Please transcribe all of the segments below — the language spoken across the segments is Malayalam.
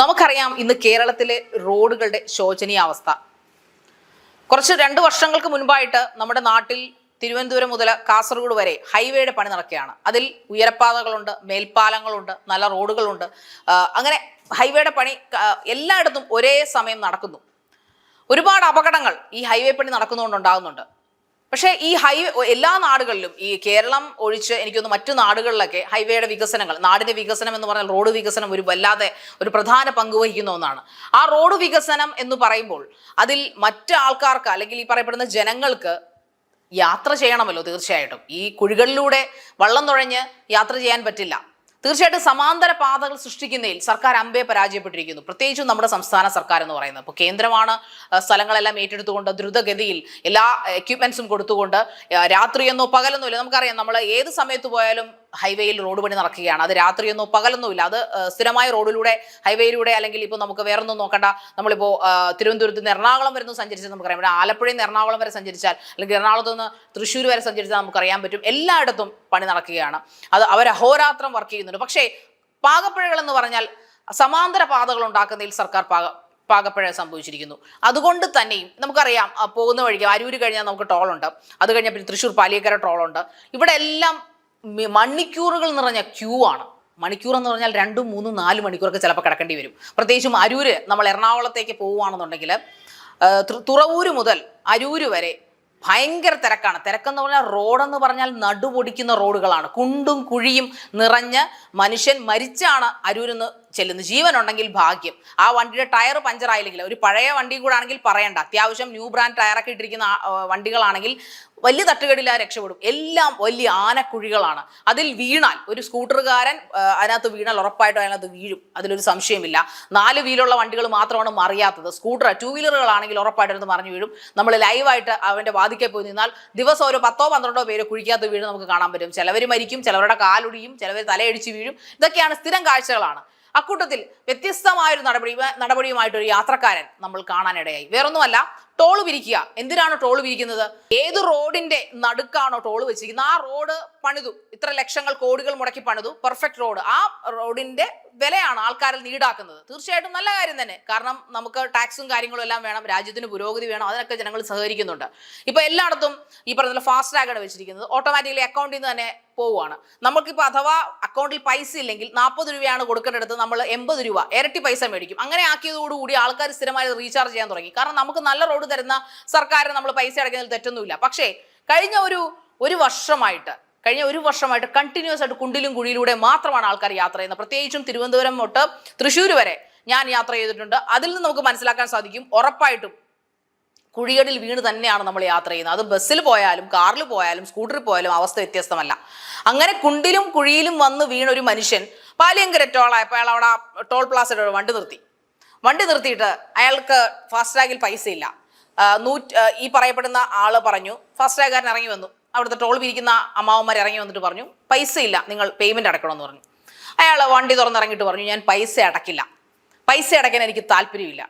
നമുക്കറിയാം ഇന്ന് കേരളത്തിലെ റോഡുകളുടെ ശോചനീയാവസ്ഥ കുറച്ച് രണ്ട് വർഷങ്ങൾക്ക് മുൻപായിട്ട് നമ്മുടെ നാട്ടിൽ തിരുവനന്തപുരം മുതൽ കാസർഗോഡ് വരെ ഹൈവേയുടെ പണി നടക്കുകയാണ്. അതിൽ ഉയരപ്പാതകളുണ്ട് മേൽപ്പാലങ്ങളുണ്ട് നല്ല റോഡുകളുണ്ട്. അങ്ങനെ ഹൈവേയുടെ പണി എല്ലായിടത്തും ഒരേ സമയം നടക്കുന്നു. ഒരുപാട് അപകടങ്ങൾ ഈ ഹൈവേ പണി നടക്കുന്നതുകൊണ്ട് ഉണ്ടാകുന്നുണ്ട്. പക്ഷേ ഈ ഹൈവേ എല്ലാ നാടുകളിലും ഈ കേരളം ഒഴിച്ച് എനിക്കൊന്ന് മറ്റു നാടുകളിലൊക്കെ ഹൈവേയുടെ വികസനങ്ങൾ നാടിന്റെ വികസനം എന്ന് പറഞ്ഞാൽ റോഡ് വികസനം ഒരു വല്ലാതെ ഒരു പ്രധാന പങ്ക് വഹിക്കുന്ന ഒന്നാണ്. ആ റോഡ് വികസനം എന്ന് പറയുമ്പോൾ അതിൽ മറ്റ് ആൾക്കാർക്ക് അല്ലെങ്കിൽ ഈ പറയപ്പെടുന്ന ജനങ്ങൾക്ക് യാത്ര ചെയ്യണമല്ലോ തീർച്ചയായിട്ടും. ഈ കുഴികളിലൂടെ വള്ളം തുഴഞ്ഞ് യാത്ര ചെയ്യാൻ പറ്റില്ല. തീർച്ചയായിട്ടും സമാന്തര പാതകൾ സൃഷ്ടിക്കുന്നതിൽ സർക്കാർ അമ്പേ പരാജയപ്പെട്ടിരിക്കുന്നു. പ്രത്യേകിച്ചും നമ്മുടെ സംസ്ഥാന സർക്കാർ എന്ന് പറയുന്നത്. ഇപ്പോൾ കേന്ദ്രമാണ് സ്ഥലങ്ങളെല്ലാം ഏറ്റെടുത്തുകൊണ്ട് ദ്രുതഗതിയിൽ എല്ലാ എക്യുപ്മെന്റ്സും കൊടുത്തുകൊണ്ട് രാത്രിയെന്നോ പകലെന്നോ ഇല്ല നമുക്കറിയാം. നമ്മൾ ഏത് സമയത്ത് പോയാലും ഹൈവേയിൽ റോഡ് പണി നടക്കുകയാണ്. അത് രാത്രിയൊന്നോ പകലൊന്നുമില്ല. അത് സ്ഥിരമായ റോഡിലൂടെ ഹൈവേയിലൂടെ അല്ലെങ്കിൽ ഇപ്പോൾ നമുക്ക് വേറൊന്നും നോക്കണ്ട. നമ്മളിപ്പോൾ തിരുവനന്തപുരത്ത് നിന്ന് എറണാകുളം വരെ ഒന്ന് സഞ്ചരിച്ചാൽ നമുക്കറിയാം. ഇവിടെ ആലപ്പുഴയിൽ നിന്ന് എറണാകുളം വരെ സഞ്ചരിച്ചാൽ അല്ലെങ്കിൽ എറണാകുളത്ത് നിന്ന് തൃശ്ശൂർ വരെ സഞ്ചരിച്ചാൽ നമുക്കറിയാൻ പറ്റും. എല്ലായിടത്തും പണി നടക്കുകയാണ്. അത് അവർ അഹോരാത്രം വർക്ക് ചെയ്യുന്നുണ്ട്. പക്ഷേ പാകപ്പുഴകളെന്ന് പറഞ്ഞാൽ സമാന്തര പാതകൾ ഉണ്ടാക്കുന്നതിൽ സർക്കാർ പാക പാകപ്പുഴ സംഭവിച്ചിരിക്കുന്നു. അതുകൊണ്ട് തന്നെയും നമുക്കറിയാം പോകുന്ന വഴിക്ക് അരൂര് കഴിഞ്ഞാൽ നമുക്ക് ടോളുണ്ട്. അത് കഴിഞ്ഞാൽ പിന്നെ തൃശ്ശൂർ പാലിയക്കര ടോളുണ്ട്. ഇവിടെ എല്ലാം മണിക്കൂറുകൾ നിറഞ്ഞ ക്യൂ ആണ്. മണിക്കൂർ എന്ന് പറഞ്ഞാൽ രണ്ടും മൂന്നും നാല് മണിക്കൂറൊക്കെ ചിലപ്പോൾ കിടക്കേണ്ടി വരും. പ്രത്യേകിച്ചും അരൂര് നമ്മൾ എറണാകുളത്തേക്ക് പോവുകയാണെന്നുണ്ടെങ്കിൽ തുറവൂര് മുതൽ അരൂര് വരെ ഭയങ്കര തിരക്കാണ്. തിരക്കെന്ന് പറഞ്ഞാൽ റോഡെന്ന് പറഞ്ഞാൽ നടുപൊടിക്കുന്ന റോഡുകളാണ്. കുണ്ടും കുഴിയും നിറഞ്ഞ് മനുഷ്യൻ മരിച്ചാണ് അരൂരിന്ന് ചെല്ലുന്നത് ജീവനുണ്ടെങ്കിൽ ഭാഗ്യം. ആ വണ്ടിയുടെ ടയർ പഞ്ചറായില്ലെങ്കിൽ ഒരു പഴയ വണ്ടിയും കൂടെ ആണെങ്കിൽ പറയണ്ട. അത്യാവശ്യം ന്യൂ ബ്രാൻഡ് ടയറൊക്കെ ഇട്ടിരിക്കുന്ന വണ്ടികളാണെങ്കിൽ വലിയ തട്ടുകടില്ല രക്ഷപ്പെടും. എല്ലാം വലിയ ആനക്കുഴികളാണ്. അതിൽ വീണാൽ ഒരു സ്കൂട്ടറുകാരൻ അതിനകത്ത് വീണാൽ ഉറപ്പായിട്ടും അതിനകത്ത് വീഴും. അതിലൊരു സംശയമില്ല. നാല് വീലുള്ള വണ്ടികൾ മാത്രമാണ് മറിയാത്തത്. സ്കൂട്ടർ ടൂ വീലറുകളാണെങ്കിൽ ഉറപ്പായിട്ടും അത് മറിഞ്ഞു വീഴും. നമ്മൾ ലൈവായിട്ട് അവന്റെ വാതിക്കെ പോയി നിന്നാൽ ദിവസം ഒരു പത്തോ പന്ത്രണ്ടോ പേര് കുഴിക്കാത്ത വീണ് നമുക്ക് കാണാൻ പറ്റും. ചിലവർ മരിക്കും ചിലവരുടെ കാലൊടിയും ചിലവർ തലയടിച്ച് വീഴും. ഇതൊക്കെയാണ് സ്ഥിരം കാഴ്ചകളാണ്. അക്കൂട്ടത്തിൽ വ്യത്യസ്തമായൊരു നടപടി നടപടിയുമായിട്ടൊരു യാത്രക്കാരൻ നമ്മൾ കാണാനിടയായി. വേറൊന്നുമല്ല ടോൾ വിരിക്കുക. എന്തിനാണ് ടോൾ വിരിക്കുന്നത്? ഏത് റോഡിന്റെ നടുക്കാണോ ടോൾ വെച്ചിരിക്കുന്നത്? ആ റോഡ് പണിതു. ഇത്ര ലക്ഷങ്ങൾ കോടികൾ മുടക്കി പണിതു. Perfect road. ആ റോഡിന്റെ വിലയാണ് ആൾക്കാരിൽ നീടാക്കുന്നത് തീർച്ചയായിട്ടും നല്ല കാര്യം തന്നെ. കാരണം നമുക്ക് ടാക്സും കാര്യങ്ങളും എല്ലാം വേണം. രാജ്യത്തിന് പുരോഗതി വേണം. അതിനൊക്കെ ജനങ്ങൾ സഹകരിക്കുന്നുണ്ട്. ഇപ്പൊ എല്ലായിടത്തും ഈ പറഞ്ഞ ഫാസ്റ്റ് ടാഗാണ് വെച്ചിരിക്കുന്നത്. ഓട്ടോമാറ്റിക്കലി അക്കൗണ്ടിൽ നിന്ന് തന്നെ പോവുകയാണ്. നമുക്കിപ്പോൾ അഥവാ അക്കൗണ്ടിൽ പൈസ ഇല്ലെങ്കിൽ നാൽപ്പത് രൂപയാണ് കൊടുക്കേണ്ടടുത്ത് നമ്മൾ എൺപത് രൂപ ഇരട്ടി പൈസ മേടിക്കും. അങ്ങനെ ആക്കിയതോടുകൂടി ആൾക്കാർ സ്ഥിരമായി റീചാർജ് ചെയ്യാൻ തുടങ്ങി. കാരണം നമുക്ക് നല്ല റോഡ് തരുന്ന സർക്കാരിന് നമ്മൾ പൈസ അടയ്ക്കുന്നതിൽ തെറ്റൊന്നുമില്ല. പക്ഷേ കഴിഞ്ഞ ഒരു ഒരു വർഷമായിട്ട് കഴിഞ്ഞ ഒരു വർഷമായിട്ട് കണ്ടിന്യൂസ് ആയിട്ട് കുണ്ടിലും കുഴിയിലൂടെ മാത്രമാണ് ആൾക്കാർ യാത്ര ചെയ്യുന്നത്. പ്രത്യേകിച്ചും തിരുവനന്തപുരം തൊട്ട് തൃശ്ശൂർ വരെ ഞാൻ യാത്ര ചെയ്തിട്ടുണ്ട്. അതിൽ നിന്ന് നമുക്ക് മനസ്സിലാക്കാൻ സാധിക്കും ഉറപ്പായിട്ടും കുഴികളിൽ വീണ് തന്നെയാണ് നമ്മൾ യാത്ര ചെയ്യുന്നത്. അത് ബസ്സിൽ പോയാലും കാറിൽ പോയാലും സ്കൂട്ടറിൽ പോയാലും അവസ്ഥ വ്യത്യസ്തമല്ല. അങ്ങനെ കുണ്ടിലും കുഴിയിലും വന്ന് വീണ ഒരു മനുഷ്യൻ പാലിയങ്കര ടോളായപ്പോൾ അയാൾ അവിടെ ടോൾ പ്ലാസയുടെ വണ്ടി നിർത്തി. വണ്ടി നിർത്തിയിട്ട് അയാൾക്ക് ഫാസ്റ്റാഗിൽ പൈസയില്ല. ആ, നൂറ്റ് ഈ പറയപ്പെടുന്ന ആൾ പറഞ്ഞു ഫാസ്ടാഗുകാരൻ ഇറങ്ങി വന്നു. അവിടുത്തെ ടോൾ പിരിക്കുന്ന അമ്മാവന്മാർ ഇറങ്ങി വന്നിട്ട് പറഞ്ഞു പൈസ ഇല്ല നിങ്ങൾ പേയ്മെന്റ് അടക്കണമെന്ന് പറഞ്ഞു. അയാൾ വണ്ടി തുറന്നിറങ്ങിയിട്ട് പറഞ്ഞു ഞാൻ പൈസ അടക്കില്ല പൈസ അടയ്ക്കാൻ എനിക്ക് താല്പര്യമില്ല.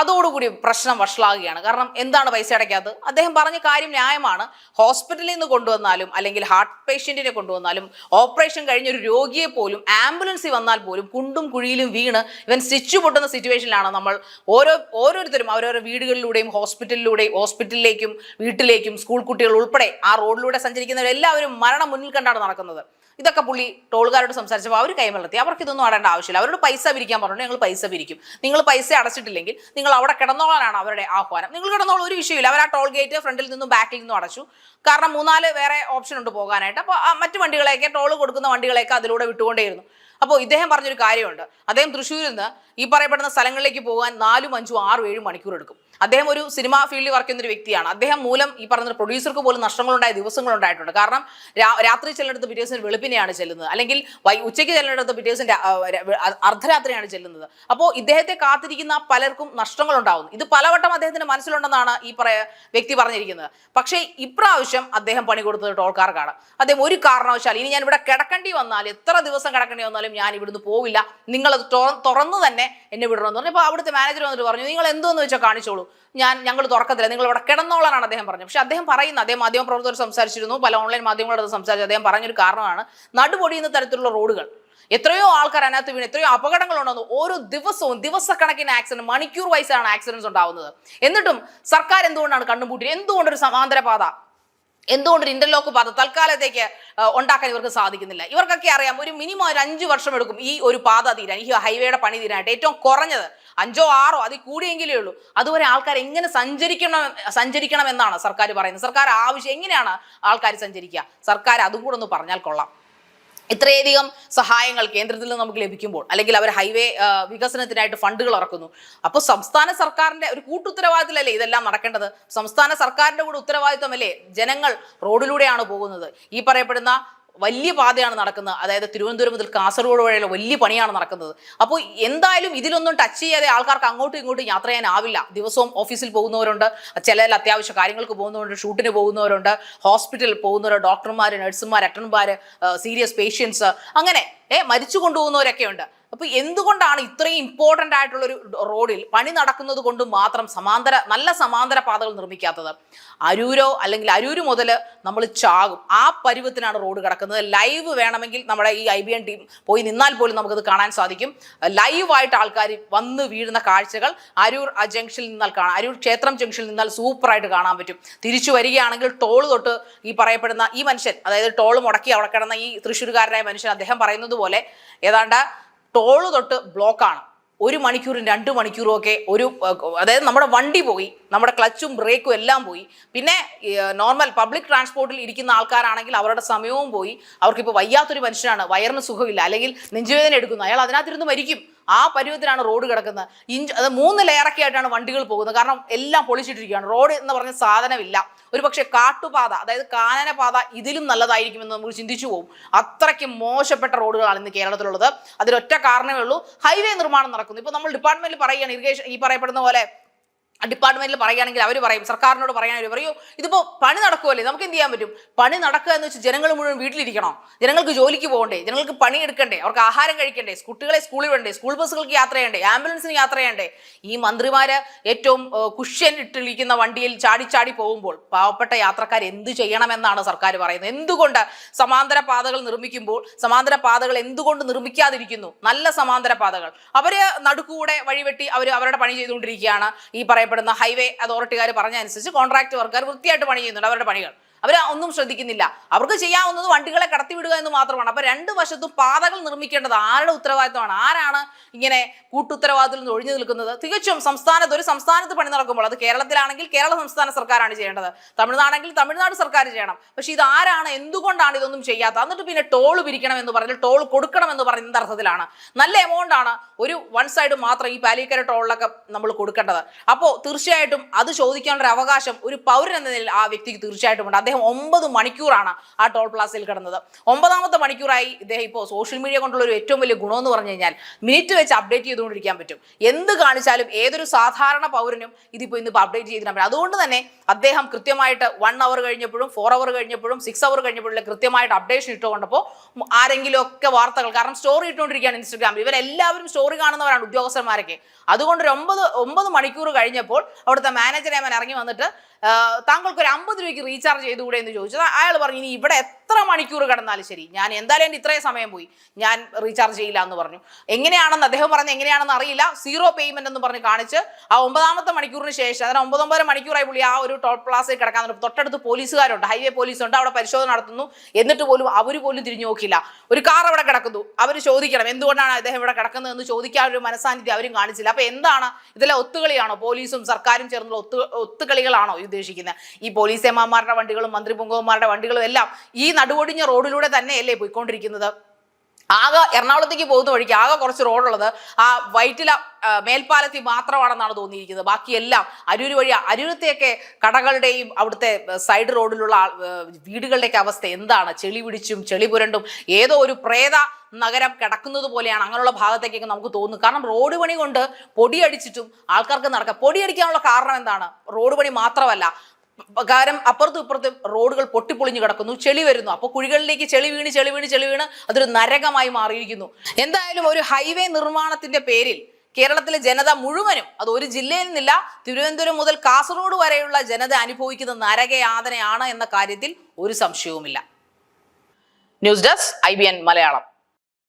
അതോടുകൂടി പ്രശ്നം വഷളാകുകയാണ്. കാരണം എന്താണ് പൈസ അടയ്ക്കാത്തത് അദ്ദേഹം പറഞ്ഞ കാര്യം ന്യായമാണ്. ഹോസ്പിറ്റലിൽ നിന്ന് കൊണ്ടുവന്നാലും അല്ലെങ്കിൽ ഹാർട്ട് പേഷ്യന്റിനെ കൊണ്ടുവന്നാലും ഓപ്പറേഷൻ കഴിഞ്ഞ ഒരു രോഗിയെ പോലും ആംബുലൻസിൽ വന്നാൽ പോലും കുണ്ടും കുഴിയിലും വീണ് ഇവൻ സ്റ്റിച്ച് പൊട്ടുന്ന സിറ്റുവേഷനിലാണ് നമ്മൾ ഓരോ ഓരോരുത്തരും അവരോരോ വീടുകളിലൂടെയും ഹോസ്പിറ്റലിലൂടെയും ഹോസ്പിറ്റലിലേക്കും വീട്ടിലേക്കും സ്കൂൾ കുട്ടികൾ ഉൾപ്പെടെ ആ റോഡിലൂടെ സഞ്ചരിക്കുന്നവരെല്ലാവരും മരണം മുന്നിൽ കണ്ടാണ് നടക്കുന്നത്. ഇതൊക്കെ പുള്ളി ടോളുകാരോട് സംസാരിച്ചപ്പോൾ അവർ കൈമലർത്തി. അവർക്ക് ഇതൊന്നും അടേണ്ട ആവശ്യമില്ല. അവരോട് പൈസ പിരിക്കാൻ പറഞ്ഞു ഞങ്ങൾ പൈസ പിരിക്കും. നിങ്ങൾ പൈസ അടച്ചിട്ടില്ലെങ്കിൽ നിങ്ങൾ അവിടെ കിടന്നോളാനാണ് അവരുടെ ആഹ്വാനം. നിങ്ങൾ കിടന്നോളൂ ഒരു വിഷയമില്ല. അവർ ആ ടോൾ ഗേറ്റ് ഫ്രണ്ടിൽ നിന്നും ബാക്കിൽ നിന്നും അടച്ചു. കാരണം മൂന്നാൽ വേറെ ഓപ്ഷൻ ഉണ്ട് പോകാനായിട്ട്. അപ്പോൾ മറ്റു വണ്ടികളെയൊക്കെ ടോൾ കൊടുക്കുന്ന വണ്ടികളെയൊക്കെ അതിലൂടെ വിട്ടുകൊണ്ടേയിരുന്നു. അപ്പോൾ ഇദ്ദേഹം പറഞ്ഞൊരു കാര്യമുണ്ട്. അദ്ദേഹം തൃശ്ശൂരിൽ നിന്ന് ഈ പറയപ്പെടുന്ന സ്ഥലങ്ങളിലേക്ക് പോകാൻ നാലും അഞ്ചും ആറും ഏഴും മണിക്കൂർ എടുക്കും. അദ്ദേഹം ഒരു സിനിമാ ഫീൽഡിൽ വർക്ക് ചെയ്യുന്ന ഒരു വ്യക്തിയാണ്. അദ്ദേഹം മൂലം ഈ പറഞ്ഞ പ്രൊഡ്യൂസർക്ക് പോലും നഷ്ടങ്ങളുണ്ടായ ദിവസങ്ങളുണ്ടായിട്ടുണ്ട്. കാരണം രാത്രി ചെല്ലിടത്ത് പിറ്റേഴ്സിന് വെളുപ്പിനെയാണ് ചെല്ലുന്നത്. അല്ലെങ്കിൽ ഉച്ചയ്ക്ക് ചെല്ലിടത്ത് പിറ്റേഴ്സിന്റെ അർദ്ധരാത്രിയാണ് ചെല്ലുന്നത്. അപ്പോൾ ഇദ്ദേഹത്തെ കാത്തിരിക്കുന്ന പലർക്കും നഷ്ടങ്ങളുണ്ടാവുന്നു. ഇത് പലവട്ടം അദ്ദേഹത്തിന്റെ മനസ്സിലുണ്ടെന്നാണ് ഈ പറയ വ്യക്തി പറഞ്ഞിരിക്കുന്നത്. പക്ഷേ ഇപ്രാവശ്യം അദ്ദേഹം പണി കൊടുത്തത് ടോൾക്കാർക്കാണ് അദ്ദേഹം ഒരു കാരണവശാൽ ഇനി ഞാൻ ഇവിടെ കിടക്കേണ്ടി വന്നാൽ എത്ര ദിവസം കിടക്കേണ്ടി വന്നാലും ഞാൻ ഇവിടുന്ന് പോവില്ല. തുറ- തുറന്നു തന്നെ എന്നെ വിടണമെന്ന് പറഞ്ഞു. അപ്പോൾ അവിടുത്തെ മാനേജർ വന്നിട്ട് പറഞ്ഞു നിങ്ങൾ എന്തോന്ന് വെച്ചാൽ കാണിച്ചോളൂ. ഞാൻ ഞങ്ങൾ തുറക്കത്തില്ല. നിങ്ങൾ ഇവിടെ കിടന്നോളാനാണ് അദ്ദേഹം പറഞ്ഞത് പക്ഷേ അദ്ദേഹം പറയുന്ന അദ്ദേഹം മാധ്യമപ്രവർത്തകർ സംസാരിച്ചിരുന്നു. പല ഓൺലൈൻ മാധ്യമങ്ങളോട് സംസാരിച്ചു. അദ്ദേഹം പറഞ്ഞൊരു കാരണമാണ് നടുപൊടിയുന്ന തരത്തിലുള്ള റോഡുകൾ. എത്രയോ ആൾക്കാർ അതിനകത്ത് വീണ് എത്രയോ അപകടങ്ങൾ ഉണ്ടെന്ന് ഓരോ ദിവസവും ദിവസക്കണക്കിന് ആക്സിഡന്റ് മണിക്കൂർ വയസ്സാണ് ആക്സിഡൻസ് ഉണ്ടാവുന്നത് എന്നിട്ടും സർക്കാർ എന്തുകൊണ്ടാണ് കണ്ണുപൂട്ടി എന്തുകൊണ്ടൊരു സമാന്തര പാത എന്തുകൊണ്ട് ഒരു ഇന്റർലോക്ക് പാത തൽക്കാലത്തേക്ക് ഉണ്ടാക്കാൻ ഇവർക്ക് സാധിക്കുന്നില്ല. ഇവർക്കൊക്കെ അറിയാം ഒരു മിനിമം ഒരു അഞ്ച് വർഷം എടുക്കും ഈ ഒരു പാത തീരാൻ ഈ ഹൈവേയുടെ പണി തീരാനായിട്ട്. ഏറ്റവും കുറഞ്ഞത് അഞ്ചോ ആറോ അതിൽ കൂടിയെങ്കിലേ ഉള്ളൂ. അതുവരെ ആൾക്കാർ എങ്ങനെ സഞ്ചരിക്കണം സഞ്ചരിക്കണം എന്നാണ് സർക്കാർ പറയുന്നത്. സർക്കാർ ആവശ്യം എങ്ങനെയാണ് ആൾക്കാർ സഞ്ചരിക്കുക? സർക്കാർ അതും കൂടെ ഒന്ന് പറഞ്ഞാൽ കൊള്ളാം. ഇത്രയധികം സഹായങ്ങൾ കേന്ദ്രത്തിൽ നിന്ന് നമുക്ക് ലഭിക്കുമ്പോൾ അല്ലെങ്കിൽ അവർ ഹൈവേ വികസനത്തിനായിട്ട് ഫണ്ടുകൾ ഇറക്കുന്നു. അപ്പോൾ സംസ്ഥാന സർക്കാരിന്റെ ഒരു കൂട്ടുത്തരവാദിത്തമല്ലേ ഇതെല്ലാം നടക്കേണ്ടത്? സംസ്ഥാന സർക്കാരിന്റെ കൂടെ ഉത്തരവാദിത്തമല്ലേ ജനങ്ങൾ റോഡിലൂടെയാണ് പോകുന്നത്? ഈ പറയപ്പെടുന്ന വലിയ പാതയാണ് നടക്കുന്നത്. അതായത് തിരുവനന്തപുരം മുതൽ കാസർഗോഡ് വരെയുള്ള വലിയ പണിയാണ് നടക്കുന്നത്. അപ്പോൾ എന്തായാലും ഇതിലൊന്നും ടച്ച് ചെയ്യാതെ ആൾക്കാർക്ക് അങ്ങോട്ടും ഇങ്ങോട്ടും യാത്ര ചെയ്യാനാവില്ല. ദിവസവും ഓഫീസിൽ പോകുന്നവരുണ്ട്. ചില അത്യാവശ്യ കാര്യങ്ങൾക്ക് പോകുന്നവരുണ്ട്. ഷൂട്ടിന് പോകുന്നവരുണ്ട്. ഹോസ്പിറ്റലിൽ പോകുന്നവർ ഡോക്ടർമാർ നഴ്സുമാർ അറ്റൻഡർമാർ സീരിയസ് പേഷ്യൻസ് അങ്ങനെ ഏ മരിച്ചു കൊണ്ടുപോകുന്നവരൊക്കെ ഉണ്ട്. അപ്പൊ എന്തുകൊണ്ടാണ് ഇത്രയും ഇമ്പോർട്ടന്റ് ആയിട്ടുള്ള ഒരു റോഡിൽ പണി നടക്കുന്നത് കൊണ്ട് മാത്രം സമാന്തര നല്ല സമാന്തര പാതകൾ നിർമ്മിക്കാത്തത്? അരൂരോ അല്ലെങ്കിൽ അരൂര് മുതൽ നമ്മൾ ചാകും. ആ പരുവത്തിനാണ് റോഡ് കിടക്കുന്നത്. ലൈവ് വേണമെങ്കിൽ നമ്മുടെ ഈ ഐ ബി എൻ ടീം പോയി നിന്നാൽ പോലും നമുക്കത് കാണാൻ സാധിക്കും. ലൈവായിട്ട് ആൾക്കാർ വന്ന് വീഴുന്ന കാഴ്ചകൾ അരൂർ ആ ജംഗ്ഷനിൽ നിന്നാൽ കാണാം. അരൂർ ക്ഷേത്രം ജംഗ്ഷനിൽ നിന്നാൽ സൂപ്പറായിട്ട് കാണാൻ പറ്റും. തിരിച്ചു വരികയാണെങ്കിൽ ടോൾ തൊട്ട് ഈ പറയപ്പെടുന്ന ഈ മനുഷ്യൻ അതായത് ടോൾ മുടക്കി അവിടെ കിടന്ന ഈ തൃശ്ശൂർകാരനായ മനുഷ്യൻ അദ്ദേഹം പറയുന്നത് പോലെ ഏതാണ്ട് ടോൾ തൊട്ട് ബ്ലോക്കാണ്. ഒരു മണിക്കൂറും രണ്ട് മണിക്കൂറും ഒക്കെ ഒരു അതായത് നമ്മുടെ വണ്ടി പോയി നമ്മുടെ ക്ലച്ചും ബ്രേക്കും എല്ലാം പോയി. പിന്നെ നോർമൽ പബ്ലിക് ട്രാൻസ്പോർട്ടിൽ ഇരിക്കുന്ന ആൾക്കാരാണെങ്കിൽ അവരുടെ സമയവും പോയി. അവർക്കിപ്പോൾ വയ്യാത്തൊരു മനുഷ്യനാണ്. വയറിന് സുഖമില്ല. അല്ലെങ്കിൽ നെഞ്ചുവേദന എടുക്കുന്നു. അയാൾ അതിനകത്തിരുന്ന് മരിക്കും. ആ പരുവത്തിലാണ് റോഡ് കിടക്കുന്നത്. ഇഞ്ച് അത് മൂന്ന് ലെയറൊക്കെ ആയിട്ടാണ് വണ്ടികൾ പോകുന്നത്. കാരണം എല്ലാം പൊളിച്ചിട്ടിരിക്കുകയാണ്. റോഡ് എന്ന് പറഞ്ഞ സാധനമില്ല. ഒരു പക്ഷേ കാട്ടുപാത അതായത് കാനനപാത ഇതിലും നല്ലതായിരിക്കുമെന്ന് നമുക്ക് ചിന്തിച്ചു പോകും അത്രയ്ക്ക് മോശപ്പെട്ട റോഡുകളാണ് ഇന്ന് കേരളത്തിലുള്ളത്. അതിലൊറ്റ കാരണമേ ഉള്ളൂ. ഹൈവേ നിർമ്മാണം നടക്കുന്നു. ഇപ്പോൾ നമ്മൾ ഡിപ്പാർട്ട്മെന്റിൽ പറയുകയാണ് ഇറിഗേഷൻ ഈ പറയപ്പെടുന്ന പോലെ ഡിപ്പാർട്ട്മെന്റിൽ പറയുകയാണെങ്കിൽ അവർ പറയും സർക്കാരിനോട് പറയാൻ അവർ പറയൂ ഇതിപ്പോൾ പണി നടക്കുമല്ലേ നമുക്ക് എന്ത് ചെയ്യാൻ പറ്റും? പണി നടക്കുക എന്ന് വെച്ചാൽ ജനങ്ങൾ മുഴുവൻ വീട്ടിലിരിക്കണോ? ജനങ്ങൾക്ക് ജോലിക്ക് പോകണ്ടേ? ജനങ്ങൾക്ക് പണി എടുക്കണ്ടേ? അവർക്ക് ആഹാരം കഴിക്കണ്ടേ? കുട്ടികളെ സ്കൂളിൽ വിടണ്ടേ? സ്കൂൾ ബസ്സുകൾക്ക് യാത്ര ചെയ്യണ്ടേ? ആംബുലൻസിന് യാത്ര ചെയ്യണ്ടേ? ഈ മന്ത്രിമാര് ഏറ്റവും കുഷ്യൻ ഇട്ടിരിക്കുന്ന വണ്ടിയിൽ ചാടി ചാടി പോകുമ്പോൾ പാവപ്പെട്ട യാത്രക്കാർ എന്ത് ചെയ്യണമെന്നാണ് സർക്കാർ പറയുന്നത്. എന്തുകൊണ്ട് സമാന്തര പാതകൾ നിർമ്മിക്കുമ്പോൾ സമാന്തര പാതകൾ എന്തുകൊണ്ട് നിർമ്മിക്കാതിരിക്കുന്നു? നല്ല സമാന്തര പാതകൾ. അവർ നടുക്കൂടെ വഴിവെട്ടി അവർ അവരുടെ പണി ചെയ്തുകൊണ്ടിരിക്കുകയാണ് ഈ പറയപ്പെടുന്ന ഹൈവേ അതോറിറ്റിക്കാർ പറഞ്ഞ അനുസരിച്ച് കോൺട്രാക്ട് വർക്കാർ വൃത്തിയായിട്ട് പണി ചെയ്യുന്നുണ്ട് അവരുടെ പണികൾ. അവർ ഒന്നും ശ്രദ്ധിക്കുന്നില്ല. അവർക്ക് ചെയ്യാവുന്നത് വണ്ടികളെ കടത്തിവിടുക എന്ന് മാത്രമാണ്. അപ്പൊ രണ്ട് വശത്തും പാതകൾ നിർമ്മിക്കേണ്ടത് ആരുടെ ഉത്തരവാദിത്തമാണ് ആരാണ് ഇങ്ങനെ കൂട്ടുത്തരവാദിത്തത്തിൽ നിന്ന് ഒഴിഞ്ഞു നിൽക്കുന്നത്? തികച്ചും സംസ്ഥാനത്ത് ഒരു സംസ്ഥാനത്ത് പണി നടക്കുമ്പോൾ അത് കേരളത്തിലാണെങ്കിൽ കേരള സംസ്ഥാന സർക്കാരാണ് ചെയ്യേണ്ടത്. തമിഴ്നാടാണെങ്കിൽ തമിഴ്നാട് സർക്കാർ ചെയ്യണം. പക്ഷെ ഇത് ആരാണ് എന്തുകൊണ്ടാണ് ഇതൊന്നും ചെയ്യാത്തത്? എന്നിട്ട് പിന്നെ ടോൾ പിരിക്കണം എന്ന് പറഞ്ഞാൽ ടോൾ കൊടുക്കണം എന്ന് പറയുന്ന അർത്ഥത്തിലാണ്. നല്ല എമൗണ്ട് ആണ് ഒരു വൺ സൈഡ് മാത്രം ഈ പാലിക്കര ടോളിലൊക്കെ നമ്മൾ കൊടുക്കേണ്ടത്. അപ്പോൾ തീർച്ചയായിട്ടും അത് ചോദിക്കാനുള്ള അവകാശം ഒരു പൗരൻ എന്ന നിലയിൽ ആ വ്യക്തിക്ക് തീർച്ചയായിട്ടും ഉണ്ട്. അദ്ദേഹം ഒമ്പത് മണിക്കൂറാണ് ആ ടോൾ പ്ലാസയിൽ കിടന്നത്. ഒമ്പതാമത്തെ മണിക്കൂറായി ഇദ്ദേഹം ഇപ്പോൾ സോഷ്യൽ മീഡിയ കൊണ്ടുള്ള ഒരു ഏറ്റവും വലിയ ഗുണമെന്ന് പറഞ്ഞു കഴിഞ്ഞാൽ മിനിറ്റ് വെച്ച് അപ്ഡേറ്റ് ചെയ്തുകൊണ്ടിരിക്കാൻ പറ്റും. എന്ത് കാണിച്ചാലും ഏതൊരു സാധാരണ പൗരനും ഇതിപ്പോൾ ഇന്നിപ്പോൾ അപ്ഡേറ്റ് ചെയ്തിടാൻ പറ്റും അതുകൊണ്ട് തന്നെ അദ്ദേഹം കൃത്യമായിട്ട് വൺ അവർ കഴിഞ്ഞപ്പോഴും ഫോർ അവർ കഴിഞ്ഞപ്പോഴും സിക്സ് അവർ കഴിഞ്ഞപ്പോഴും കൃത്യമായിട്ട് അപ്ഡേഷൻ ഇട്ടുകൊണ്ടപ്പോൾ ആരെങ്കിലും ഒക്കെ വാർത്തകൾ കാരണം സ്റ്റോറി ഇട്ടുകൊണ്ടിരിക്കുകയാണ് ഇൻസ്റ്റഗ്രാമിൽ ഇവരെല്ലാവരും സ്റ്റോറി കാണുന്നവരാണ് ഉദ്യോഗസ്ഥന്മാരൊക്കെ. അതുകൊണ്ട് ഒരു ഒമ്പത് ഒമ്പത് മണിക്കൂർ കഴിഞ്ഞപ്പോൾ അവിടുത്തെ മാനേജറെ അവൻ ഇറങ്ങി വന്നിട്ട് താങ്കൾക്ക് ഒരു അമ്പത് രൂപയ്ക്ക് റീചാർജ് ചെയ്തുകൂടെ എന്ന് ചോദിച്ചത്. അയാൾ പറഞ്ഞു ഇനി ഇവിടെ എത്ര മണിക്കൂർ കിടന്നാലും ശരി. ഞാൻ എന്തായാലും എന്റെ ഇത്രയും സമയം പോയി. ഞാൻ റീചാർജ് ചെയ്യില്ല എന്ന് പറഞ്ഞു. എങ്ങനെയാണെന്ന് അദ്ദേഹം പറഞ്ഞത് എങ്ങനെയാണെന്ന് അറിയില്ല. സീറോ പേയ്മെന്റ് എന്ന് പറഞ്ഞ് കാണിച്ച് ആ ഒമ്പതാമത്തെ മണിക്കൂറിന് ശേഷം അതിന് ഒമ്പതൊമ്പത് മണിക്കൂറായി പുള്ളി ആ ഒരു ടോൾ പ്ലാസിൽ കിടക്കാൻ തൊട്ടടുത്ത് പോലീസുകാരുണ്ട്. ഹൈവേ പോലീസ് ഉണ്ട് അവിടെ പരിശോധന നടത്തുന്നു. എന്നിട്ട് പോലും അവർ പോലും തിരിഞ്ഞു നോക്കില്ല ഒരു കാർ അവിടെ കിടക്കുന്നു. അവർ ചോദിക്കണം എന്തുകൊണ്ടാണ് അദ്ദേഹം ഇവിടെ കിടക്കുന്നത് എന്ന് ചോദിക്കാൻ ഒരു മനസാന്നിധ്യം അവരും കാണിച്ചില്ല. അപ്പൊ എന്താണ്? ഇതിലെ ഒത്തുകളിയാണോ? പോലീസും സർക്കാരും ചേർന്നുള്ള ഒത്തു ഒത്തുകളികളാണോ? ഉദ്ദേശിക്കുന്നത് ഈ പോലീസ് എമാമാരുടെ വണ്ടികളും മന്ത്രി പൊങ്കവന്മാരുടെ വണ്ടികളും എല്ലാം ഈ നടുവൊടിഞ്ഞ റോഡിലൂടെ തന്നെയല്ലേ പോയിക്കൊണ്ടിരിക്കുന്നത്? ആകെ എറണാകുളത്തേക്ക് പോകുന്ന വഴിക്ക് ആകെ കുറച്ച് റോഡുള്ളത് ആ വൈറ്റില മേൽപ്പാലത്തിൽ മാത്രമാണെന്നാണ് തോന്നിയിരിക്കുന്നത്. ബാക്കിയെല്ലാം അരൂര് വഴി അരൂരത്തെയൊക്കെ കടകളുടെയും അവിടുത്തെ സൈഡ് റോഡിലുള്ള വീടുകളുടെയൊക്കെ അവസ്ഥ എന്താണ്? ചെളി പിടിച്ചും ചെളി പുരണ്ടും ഏതോ ഒരു പ്രേത നഗരം കിടക്കുന്നത് പോലെയാണ് അങ്ങനെയുള്ള ഭാഗത്തേക്കൊക്കെ നമുക്ക് തോന്നുന്നു കാരണം റോഡ് പണി കൊണ്ട് പൊടിയടിച്ചിട്ടും ആൾക്കാർക്ക് നടക്കാം പൊടിയടിക്കാനുള്ള കാരണം എന്താണ്? റോഡ് പണി മാത്രമല്ല കാരണം അപ്പുറത്തും ഇപ്പുറത്തും റോഡുകൾ പൊട്ടിപ്പൊളിഞ്ഞു കിടക്കുന്നു ചെളി വരുന്നു. അപ്പോൾ കുഴികളിലേക്ക് ചെളി വീണ് ചെളി വീണ് ചെളി വീണ് അതൊരു നരകമായി മാറിയിരിക്കുന്നു. എന്തായാലും ഒരു ഹൈവേ നിർമ്മാണത്തിന്റെ പേരിൽ കേരളത്തിലെ ജനത മുഴുവനും അത് ഒരു ജില്ലയിൽ നിന്നില്ല തിരുവനന്തപുരം മുതൽ കാസർഗോഡ് വരെയുള്ള ജനത അനുഭവിക്കുന്ന നരകയാതനയാണ് എന്ന കാര്യത്തിൽ ഒരു സംശയവുമില്ല. News desk I Malayalam.